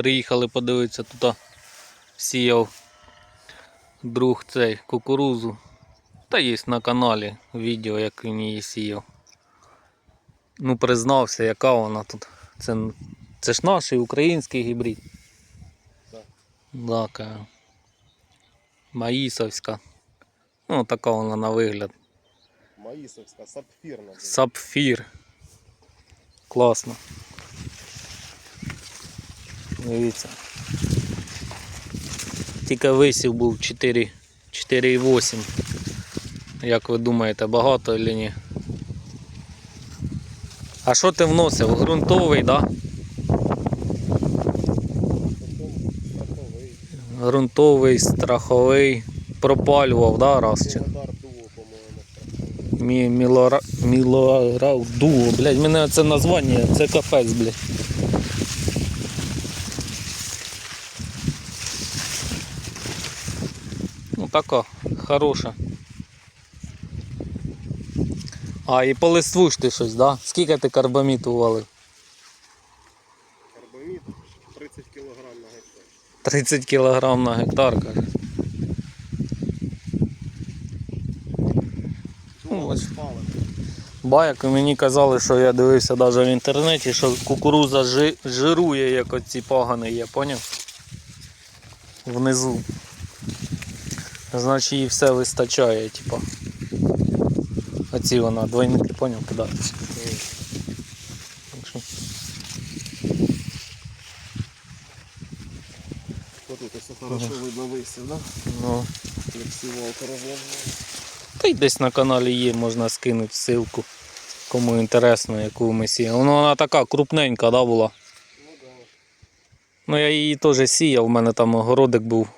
Приїхали подивитися, тут сіяв друг цей кукурузу. Та є на каналі відео, як він її сіяв. Ну, признався, яка вона тут. Це, це ж наш український гібрид. Так. Кажу. Маїсовська. Ну, така вона на вигляд. Маїсовська, сапфірна. Сапфір. Класно. Дивіться. Тільки висів був 4, 4,8. Як ви думаєте, багато чи ні? А що ти вносив? Грунтовий, так? Страховий. Грунтовий, страховий. Пропалював, да, раз чи? Володар дуо, по-моєму. Мі, мілора, мілора, дуо, блядь, мене це названня, це капець, блядь. Така, хороша. А, і по листву ж ти щось, да? Скільки ти карбаміту валив? Карбамід 30 кг на гектар. 30 кг на гектар, каже. Дуо ось. Баяк мені казали, що я дивився навіть в інтернеті, що кукуруза жирує, як оці пагани є, поняв? Внизу. Значить їй все вистачає, типа. Оці вона двойники, поняв. Так Тут все хорошо видно висів, да? ну. Розложена. Та й десь на каналі є, можна скинути ссылку, кому інтересно, яку ми сіяли. Ну, вона така крупненька, да, була. Ну да. Ну я її теж сіяв, у мене там огородик був.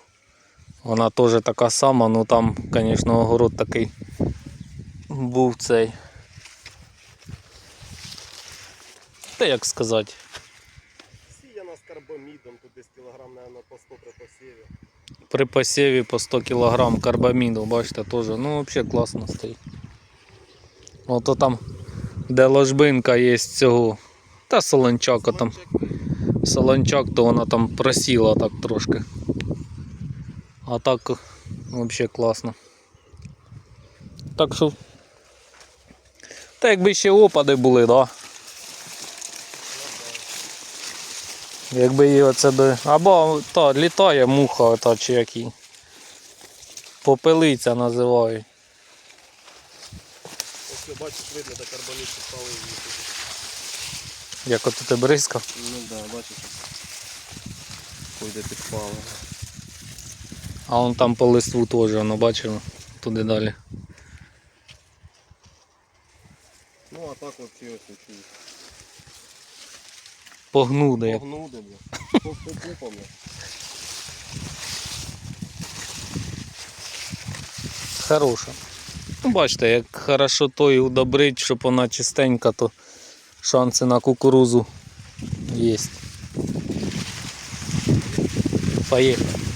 Вона теж така сама, ну там, звісно, огород такий був цей. Та як сказати, Сіяна з карбамідом, тут десь кілограм, наверное, по 100 при посіві. при посіві по 100 кг карбаміду, бачите, теж, ну взагалі класно стоїть. Ото там, де ложбинка є з цього, та солончака там. Солончак, то вона там просіла так трошки. А так взагалі класно. Так що. Та якби ще опади були, да? Якби її оце би. Або та літає муха та чи які. Попелиця називають. Ось бачиш, видно, де карбамід підпалив її. Як от ти бризкав. Ну да, бачиш. Пойде підпалив. А он там по листву теж, воно бачив, туди далі. Ну а так от ці ось оці. Погнуде як. Погнуде, бля. По по бля. Хороша. Ну, бачите, як хорошо то і удобрить, щоб вона чистенька, то шанси на кукурузу є. Поїхали.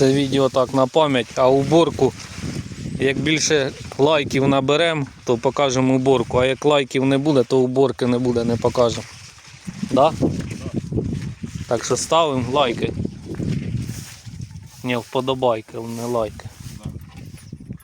Це відео так на пам'ять, а уборку, як більше лайків наберемо, то покажемо уборку, а як лайків не буде, то уборки не буде, не покажемо. Да? Так що ставимо лайки. Не вподобайки, не лайки.